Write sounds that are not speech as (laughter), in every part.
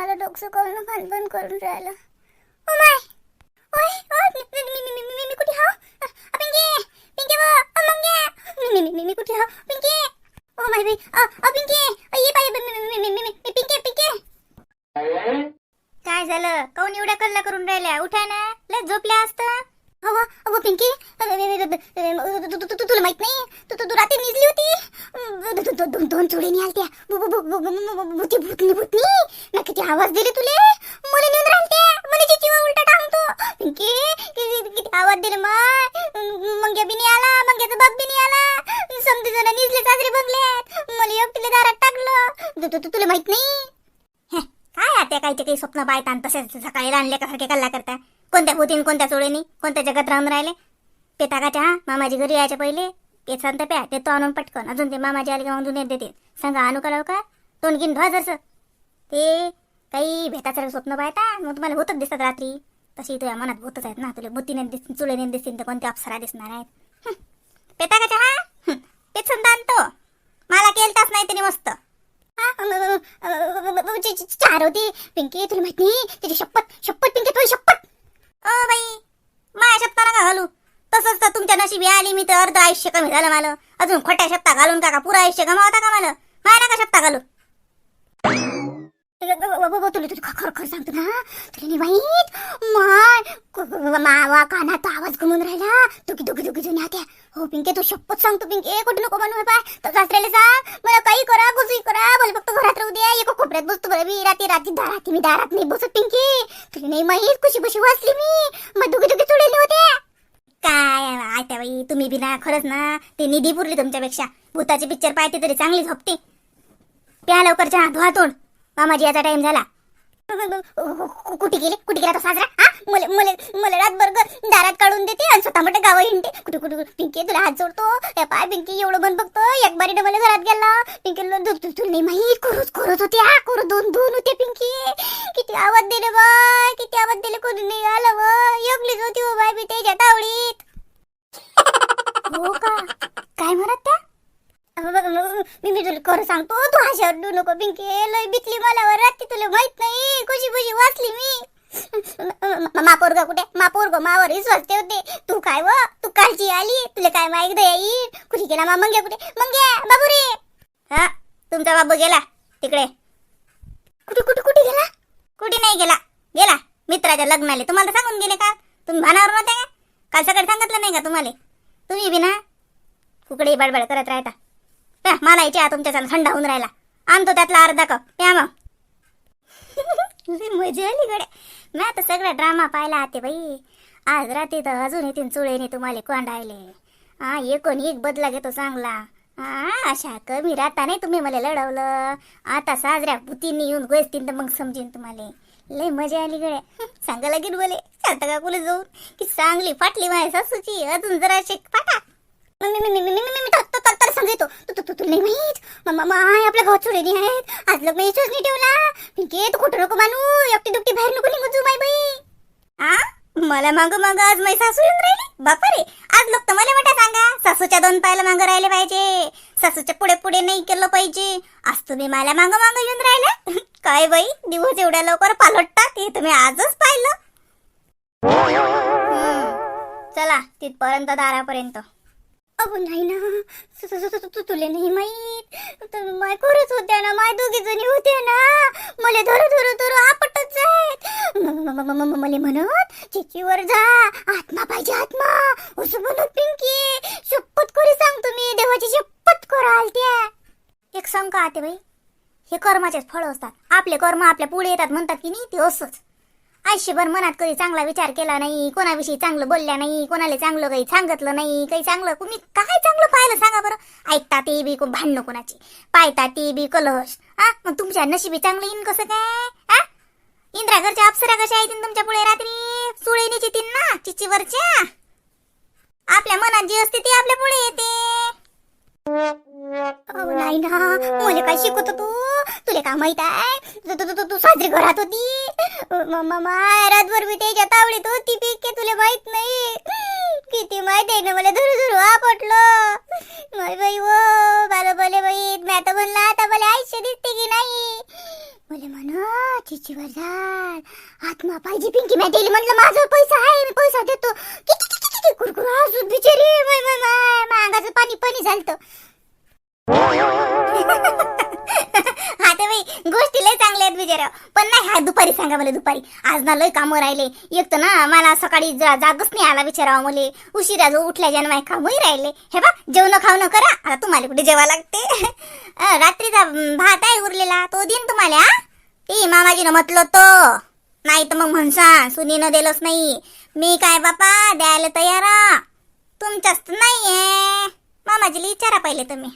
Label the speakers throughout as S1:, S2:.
S1: मला डोकं करून भानभन करून राहिलं ओ माय ओय ओय मी मी मी मी मी कुठे हा पिंकी पिंकी व अ, मी मी मी मी मी कुठे हा पिंकी ओ माय बाई अ अ, पिंकी अ, ये बाई मी मी मी मी मी पिंकी पिंकी काय झालं काऊन एवढ्या कल्ला करून राहिल्या उठा ना लय झोपल्या असतं अव अव पिंकी अ, तु- तुला माहीत नाही तू तू तू रात्री निजली होती दोन दोन चोळी निघालत्या भूती भूतनी भूतनी ना किती आवाज दिले तुले? मला नेऊन राहते मला चिचीवर उलटा टाकतो पिंकी किती आवाज दिले माय. मंग्या बी नाही आला मंग्याचा बाप बी नाही आला. समजे जण निजले साजरे बंगल्यात. मला एकटीले दारात टाकलं. तू- तू- तुला माहीत नाही? हे, काय आता कायचे काही स्वप्न पाहता तसेच सकाळी आणले का सारखे कल्ला करता कोणत्या भूतीन कोणत्या चोळीनी कोणत्या जगात राहून राहिले? ते टाकाच्या मामाजी घरी यायच्या पहिले? ते सांगता प्या ते तो आणून पटकन अजून ते मामाजी आले का येत देते सांगा आणू का लवकर तोंड घेऊन धुवा जरसं ते काही भेटासारखं स्वप्न पाहता मग तुम्हाला होतच दिसतात रात्री तशी तुझ्या मनात भूतच आहेत ना तुला बुद्धीने दिस चुळेने दिसतील तर कोणत्या अप्सरा दिसणार आहेत पेता का चहा हा तेच समजा आणतो मला केलताच नाही त्याने मस्त चार होती पिंकी तुला माहीत नाही त्याची शपथ शपथ पिंकी तुझी शपथ ओ बाई माझ्या शब्दा नका घालू तसंच तर तुमच्या नशिबी आली मी तर अर्ध आयुष्य कमी झालं मला. अजून खोट्या शब्दा घालून का पुरा आयुष्य गमावता का मला? माय का शब्दा घालू तुला तुझी खर खर सांगतो ना. तुला नाही माय मावा कानात आवाज घुमून राहिला. दुखी दुखी दुखी जुन्या होत्या हो पिंके तू शपथ सांगतो पिंके. कुठे नको म्हणू पाय. तर सासऱ्याला सांग. मला काही करा कुसही करा. बोल फक्त घरात राहू द्या. एका कोपऱ्यात बसतो बरं मी. रात्री रात्री दारात मी दारात नाही बसत पिंके. तुला नाही माहीत? कशी खुशी वाचली मी. मग दुखी दुखी चुडलेले होते काय आयत्या बाई तुम्ही बी ना खरंच ना ते निधी पुरली तुमच्यापेक्षा. भूताची पिक्चर पाहते तरी चांगली झोपते प्या लवकर चहा धुवा तोंड. मामाजी याचा टाइम झाला. कुठे गेले? कुठे गेला तो साजरा? हा? मला मला मला रातभर दारात काढून देते आणि स्वतः मोठे गाव हिंडते. कुठे कुठे पिंकी तुला हात जोडतो. या पाय पिंकी एवढं बन बघतो. एक बारी डबल घरात गेला. पिंकी तुला नाही माहीत? करूच करत होते. हा करू दोन दोन होते पिंकी. किती आवाज दिले बाय किती आवाज दिले कोणी नाही आलं व एकलीच होती हो बाय मी त्याच्या तावडीत. (laughs) हो का? काय म्हणत त्या? मी मी तुला खरं सांगतो तू हाशावर डू नको पिंकी. लय बितली मला वर रात्री तुला माहीत नाही. कशी कशी वाचली मी. मा पोरगा कुठे? मा पोरग मावर विश्वास ठेवते तू काय व? तू कालची आली. तुला काय माहीत दया येईल कुठे गेला मा? मंग्या कुठे? मंग्या बाबू रे हा तुमचा बाबू गेला तिकडे. कुठे कुठे कुठे गेला? कुठे नाही गेला. गेला. मित्राच्या लग्नाले. तुम्हाला सांगून गेले का? तुम्ही भानावर नव्हते का? काल सकाळी सांगितलं नाही का तुम्हाला? तुम्ही बी ना कुकडे बडबड करत राहता. मला याच्या तुमच्या थंड होऊन राहिला. आणतो त्यातला अर्धा कप. (laughs) या मग मजा आली गड्या. मी आता सगळा ड्रामा पाहिला आते बाई. आज रात्री तर अजून येतील चुळेने तुम्हाला कोंडायले हा एकूण एक बदला घेतो चांगला. हा अशा कमी राहता नाही तुम्ही मला लढवलं. आता साजऱ्या भूतीने येऊन गोष्टीन तर मग समजेन तुम्हाला. लय मजा आली गड्या. सांगा लागेल बोले चालतं का कुल जाऊन? की चांगली फाटली माझ्या सासूची. अजून जरा शेक फाटा. मी तू तू तुला नाही माय आपल्या गावात चोरेली आहेत आज लोक मी नाही ठेवला पिंके तू खोटं नको मानू एकटी दुपटी बाहेर नको निघू तू माय बाई आ मला माग माग आज माई सासू येऊन राहिली बापा रे आज लोक तर मला मोठा सांगा सासूच्या दोन पायला मागं राहिले पाहिजे सासूच्या पुढे पुढे नाही केलं पाहिजे आज तुम्ही मला माग माग येऊन राहिले काय बाई दिवस एवढ्या लवकर पालटतात हे तुम्ही आजच पाहिलं चला तिथपर्यंत दारापर्यंत. अगो नाही ना. तुले नाही माहीत. तर माय खरंच होत्या ना माय दोघी जणी होत्या ना. मला धरू धरू धरू आपटच जायत. मले म्हणत चिचीवर जा. आत्मा पाहिजे आत्मा. असं म्हणत पिंकी. शपथ करी सांगतो मी देवाची शपथ कराल त्या एक सांग का आते बाई? हे कर्माचेच फळ असतात. आपले कर्म आपल्या पुढे येतात म्हणतात की नाही ते असंच. आयुष्यभर मनात कधी चांगला विचार केला नाही कोणाविषयी चांगलं बोलल्या नाही कोणाला चांगलं काही सांगितलं नाही काही चांगलं कुणी काय चांगलं पाहिलं सांगा बरं? ऐकता ते बी भांडणं कोणाची. पायता ते बी कलश. हा? मग तुमच्या नशिबी चांगलं येईन कसं काय? हा? इंद्रा घरच्या अप्सरा कशा येतील तुमच्यापुढे रात्री? सुळेनीची तीन ना चिचीवरच्या आपल्या मनात जी असते ती आपल्या पुढे येते. अहो नाही ना मला काय शिकवतो तू तुला काय माहीत आहे तू तू तू- साजरी घरात होती मम्मा रातभर मी त्याच्या तावडीत होती पिके तुला माहीत नाही किती माहीत आहे ना मला धरू धरू आपटलं माय बाई वो मला बोले बाई मी आता म्हणलं आता मला आयुष्य दिसते की नाही मला म्हणा चिची वरदान आत्मा पाहिजे पिंकी मी दिली म्हणलं माझा पैसा आहे मी पैसा देतो किती किती किती कुरकुर हसून बिचारी माय माय माय मागाचं पाणी पाणी झालतं आता बाई गोष्टी लय चांगल्या आहेत बिचारा पण नाही हा दुपारी सांगा मला दुपारी. आज ना लय कामं राहिले. एक तर ना मला सकाळी जा- जागच नाही आला बिचारावा मुले. उशिरा जो उठल्या ज्यानं माझे कामही राहिले. हे बा जेवण खावणं करा. आता तुम्हाला कुठे जेवा लागते? अं, रात्रीचा भात आहे उरलेला. तो देईन तुम्हाला हा? ते मामाजीनं म्हटलं तो. नाही तर मग म्हणसा सुनीनं दिलंच नाही. मी काय बापा द्यायला तयार. आ. तुमच्याच तर नाहीये. मामाजीला विचारा पहिले तुम्ही.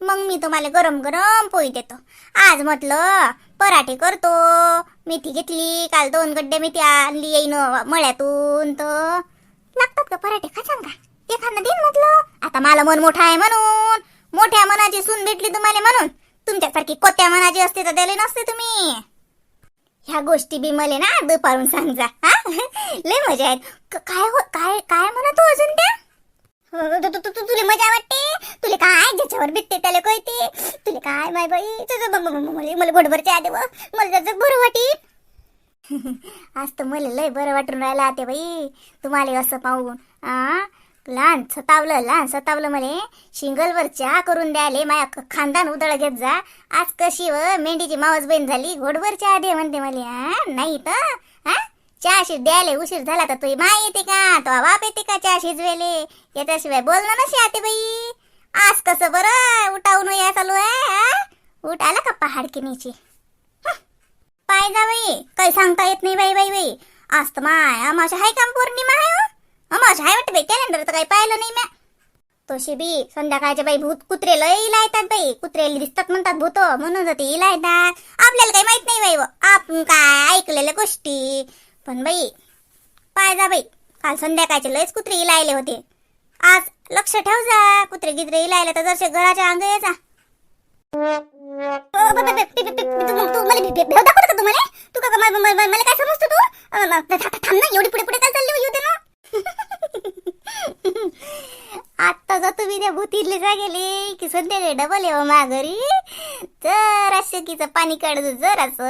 S1: मग मी तुम्हाला गरम गरम पोळी देतो. आज म्हटलं पराठे करतो. मेथी घेतली काल दोन गड्डे मेथी आणली येईन मळ्यातून तर. लागतात का पराठे? खा सांगा. एखादा दिन म्हटलं. आता मला मन मोठा आहे म्हणून. मोठ्या मनाची सून भेटली तुम्हाला म्हणून. तुमच्यासारखी कोत्या मनाची असते तर दिले नसते तुम्ही. ह्या गोष्टी बी मले ना दुपारून सांगा हा? लय मजा आहेत. काय हो काय काय म्हणतो हो अजून त्या हो, तु- तु- तु- तु- तुला मजा वाटते तुला काय भेटते त्याला कळते. तुला काय माय बाई? तुझं मला मला घोडभर चहा देव मला त्याचं बरं वाटी (laughs) आज तर मला लय बरं वाटून राहिलं आते बाई. तुम्हाला असं पाहून आ? लहान सतावलं लहान सतावलं मले शिंगलवर चहा करून द्याले माया खानदान उदळ घेत जा. आज कशी व? मेंढीची मावस बहीण झाली घोडभर चहा दे म्हणते मला हा नाही तर? हा चहा शिज उशीर झाला तर तुझी माय येते का? तो बाप येते का चहा शिजवेले? याच्याशिवाय बोलणं नसे आते बाई. आज कसं बरं उठावून या चालू आहे उठ आला का पहाड किनीची? पाय जा बाई काही सांगता येत नाही बाई बाई बाई. आज तर माय माझ्या हाय का पौर्णिमा आहे माझ्या हाय वाटतं बाई कॅलेंडर तर काही पाहिलं नाही म्या. तशी बी संध्याकाळच्या बाई भूत कुत्रे लय इलायतात बाई. कुत्रेला दिसतात म्हणतात भूत म्हणून तर इला येतात आपल्याला काही माहीत नाही बाई आपण काय ऐकलेल्या गोष्टी. पण बाई पाय जा बाई. काल संध्याकाळचे लयच कुत्रे इलायले होते. आज लक्ष ठेव जा. कुत्रे गित्रे इलायले तर जरसे घराच्या अंग यायचा तू मला भेव का तुम्हाला? तू का मला काय समजतो तू? थांब ना एवढी पुढे पुढे काय चालली होती ना. (laughs) आता जर तुम्ही त्या भूतीतले जा गेले की संध्याकाळी डबल आहे हो माघरी जरा शेकीचं पाणी काढतो जरास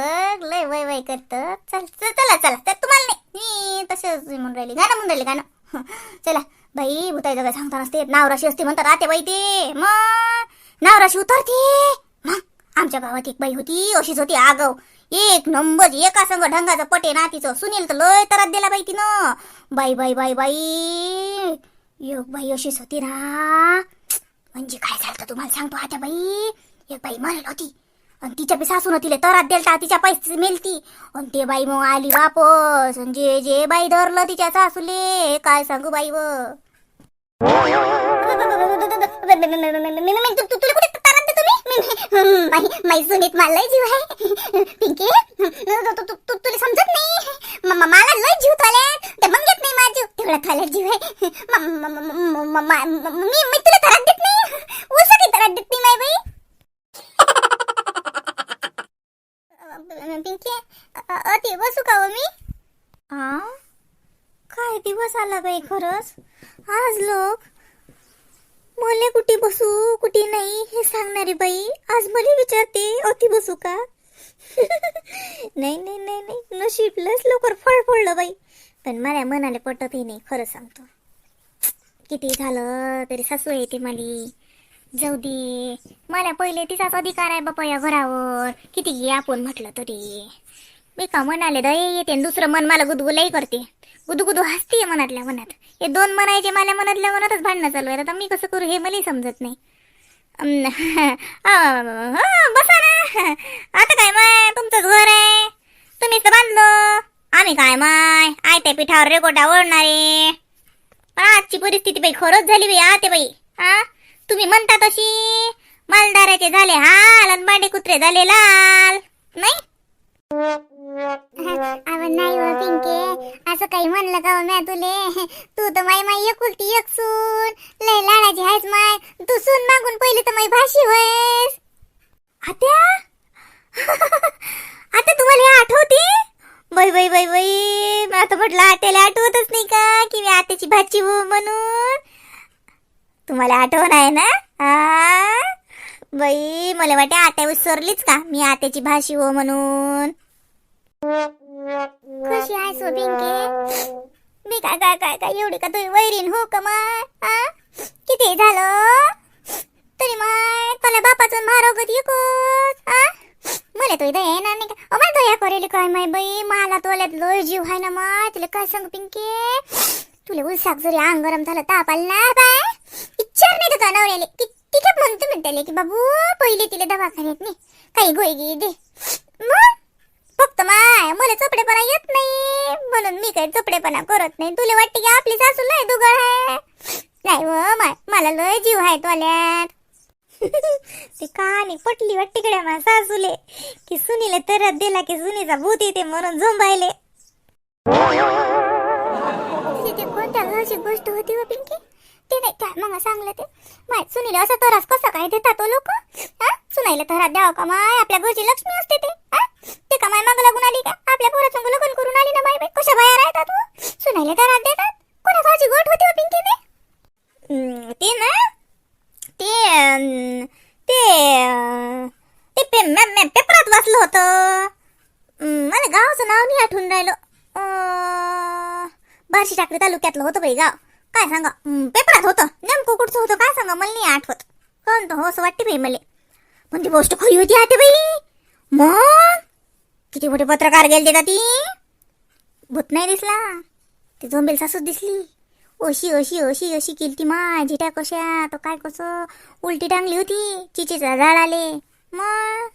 S1: लय वय वय करत. चल चला चला तर तुम्हाला नाही. मी तसेच म्हणून राहिली. गाणं म्हणून राहिली गाणं. (laughs) चला. बाई भूताई काय सांगता नसते नावराशी असते म्हणतात राहते बाई ते मग नावराशी उतरते. मग आमच्या गावात एक बाई होती अशीच होती आगव. एक नंबर एका संग ढंगाचं पटे ना तिचं सुनील तर लय तरात दिला बाई तिनं. बाई बाई बाई बाई एक बाई अशीच होती ना. म्हणजे काय झालं तुम्हाला सांगतो आता बाई. एक बाई मरेल होती. आणि तिच्या बी सासून तिला तरात दिलता तिच्या पैसे मेलती. आणि ते बाई मग आली वापस. जे जे बाई धरलं तिच्या सासूले काय सांगू बाई व? माई सुनीत मला जीव आहे पिंकी तुला समजत नाही मला लय जीव थाले ते मग घेत नाही माझा जीव तेवढा थाले जीव आहे मी मी तुला तरात देत नाही उसकी तरात देत नाही माय बाई पिंकी अ- अति बसू का हो मी आ काय दिवस आला बाई खरंच. आज लोक मले कुठे बसू कुठे नाही हे सांगणारी बाई. आज मला विचारते अति बसू का? (laughs) नाही नाही नाही नाही. नशीबलंच लवकर फळ फोडलं बाई. पण माझ्या मनाला पटतही नाही खरं सांगतो. किती झालं तरी सासू येते माली. जाऊ दे. मला पहिले तिचाच अधिकार आहे बापा या घरावर. किती घे आपण म्हटलं तरी. मी का म्हणाले दय येते दुसरं मन मला गुदगुलाही करते. गुदगुदू हसते मनातल्या मनात. हे दोन म्हणायचे मला मनातल्या मनातच भांडणं चालू आहे आता मी कसं करू हे मलाही समजत नाही. (laughs) बसा ना. आता काय माय? तुमचंच घर आहे. तुम्हीच तर बांधलं. आम्ही काय माय? आयत्या पिठावर रेकोटा ओढणारे. पण आजची परिस्थिती बाई खरंच झाली बाई आते बाई. हा तुम्ही म्हणता तशी. मालदाराचे झाले हाल आणि बांडे कुत्रे झाले लाल. नाही? अवं नाही हो पिंके. असं काही म्हणलं का हो म्या तुले? तू तर माई माई एकुलती एक सून. लय लाडाची आहेस माय. तू सून मागून पहिली तर माई भाशी होयस आत्या? आता तुम्हाला हे आठवते? बाई बाई बाई बाई मी आता म्हटलं आत्याला आठवतच नाही का? की मी आत्याची भाची हो म्हणून. तुम्हाला आठवण आहे ना? आ? बाई मला वाटे आत्या विसरलीच का? मी आत्याची भाषी हो म्हणून. कशी पिंके मी काय काय काय काय एवढी का तुम्ही वैरीन हो का माय? किती झालं? तरी माय तुला बापाचं मारो कधी एकच मला तो इथं येणार नाही का? अमाय दया करेल काय माय बाई? मला तोल्यात लोय जीव आहे ना माय तुला काय सांग पिंके? तुला उलसाक जरी अंग गरम झालं ताप आला ना बाय. इच्छार नाही तुझा नवऱ्याले. किती खेप म्हणतो म्हणताले की बाबू पहिले तिला दवाखान्यात नाही. काही गोळी गी दे. मग? चपडेपणा येत नाही. म्हणून मी काही चपडेपणा करत नाही. तुला वाटते की आपली सासू लय दुगळ आहे? नाही व मला लय जीव आहे तोल्यात (laughs) ती कहाणी पटली वाटते कडे मा सासूले. की सुनीले तरत दिला की सुनीचा भूत येते म्हणून झोंबायले. कोणत्या घरची गोष्ट होती व पिंकी? ते नाही काय मग सांगलं ते? माय सुनील असं तरास कसं काय देतात लोक? सुनाईला तरात द्यावं का माय? आपल्या घरची लक्ष्मी असते ते. ते का माय माग लागून आली का? आपल्या पोरासंग लग्न करून आली ना बाई बाई. कशा बाहेर राहतात हो? व? सुनाईला तरात देतात. कोणा घरची गोट होती हो पिंकी ते ते ना ते ते ते पे पेपरात वाचलं होतं. मला गावाचं नाव नाही आठवून राहिलं. बार्शी टाकळी तालुक्यातलं होतं बाई गाव. काय सांगा? पेपरात होतं. नेमकं कुठचं होतं काय सांगा? मला नाही आठवत. हो कोणतं हो असं वाटते बाई मला. पण ती गोष्ट खरी होती आते बाई. मग? किती मोठे पत्रकार गेले का ती? भूत नाही दिसला. ती झोंबेल सासूच दिसली. अशी अशी अशी अशी केली ती मा झिट्या कशा? तो काय कसं? उलटी टांगली होती. चिचेचा झाड आले. मग?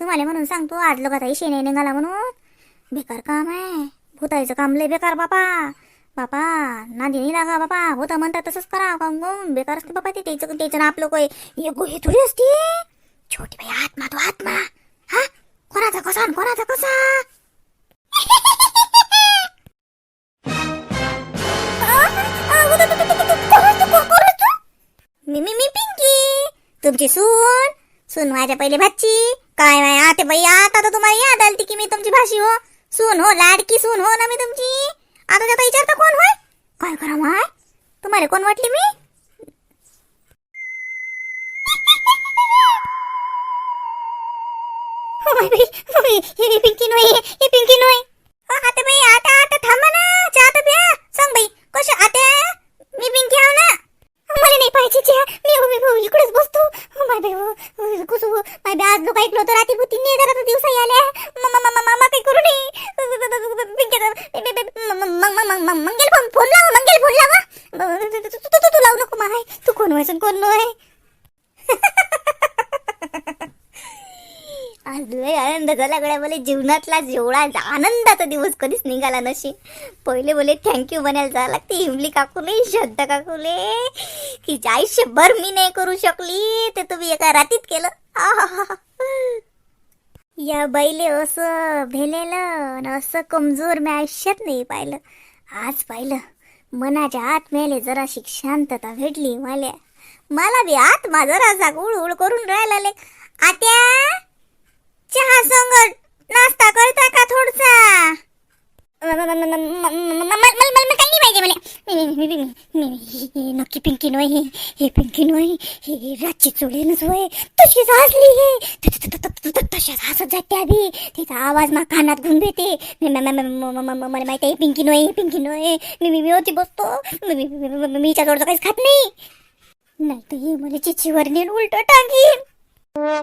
S1: तुम्हाला म्हणून सांगतो आज लोक आता शेणे निघाला म्हणून. बेकार काम आहे. भूतायचं काम लय बेकार बापा. बापा नादी नाही लागा बापा. होता म्हणतात तसंच करा. काम गं बेकार असते बापा ते. त्याचं त्याचं ना आपलं काय हे गोहे थोडी असते. छोटी बाई आत्मा तो आत्मा. हा? कोणाचा कसा आणि कोणाचा कसा मी मी मी पिंकी तुमची सून सून माझ्या पहिले भाची काय माय आते बाई आता तर तुम्हाला याद आलती की मी तुमची भाषी हो सून हो लाडकी सून हो ना मी तुमची आता त्याचा विचारता कोण होय काय करा माय तुम्हाला कोण वाटली मी हे पिंकी नोय पिंकी नोय बाई आता आता थांबा ना चहा तर प्या. सांग बाई कशा आता मी पिंकी आहो ना. मला नाही पाहिजे चहा. मी हो, मी हो, इकडेच बसतो. माय बाई हो, हो कुसू माय बाई आज लोक ऐकलं होतं रात्री भूती नाही जरा दिवसा आल्या मग मग काही करू नये. पिंकी मग मंगेल फोन लावा मंगेल फोन लावा. तू तू तू- लावू नको माय. तू कोण व्हायचं कोण नव्हे आज लय आनंद झाला. गळ्या बोले जीवनातला जेवढा आनंदाचा दिवस कधीच निघाला नशी पहिले बोले थँक्यू म्हणायला झाला लागते. इमली काकूले श्रद्धा काकूले की आयुष्यभर मी नाही करू शकली. ते तुम्ही एका रातीत केलं. या बैले असं भेलेलं असं कमजोर मी आयुष्यात नाही पाहिलं. आज पाहिलं. मनाच्या आत्म्याले जराशी शांतता भेटली मला. मला बी आत्मा जरासा गुळ करून राहिला आत्या! चहा संगट नाश्ता करता का थोडसा नक्की पिंकी नोय हे हे पिंकी नोय हे रातची चोळीनच होय तशीच हसली हे तशाच हसत जाते आधी तिचा आवाज मा कानात घुमते मला माहिती आहे पिंकी नोय पिंकी नोय मी मी होती बसतो मी मी- मी- मी- मी हिच्याजवळचं काहीच खात नाही नाही तर हे मला चिचीवर नेऊन उलट Yeah.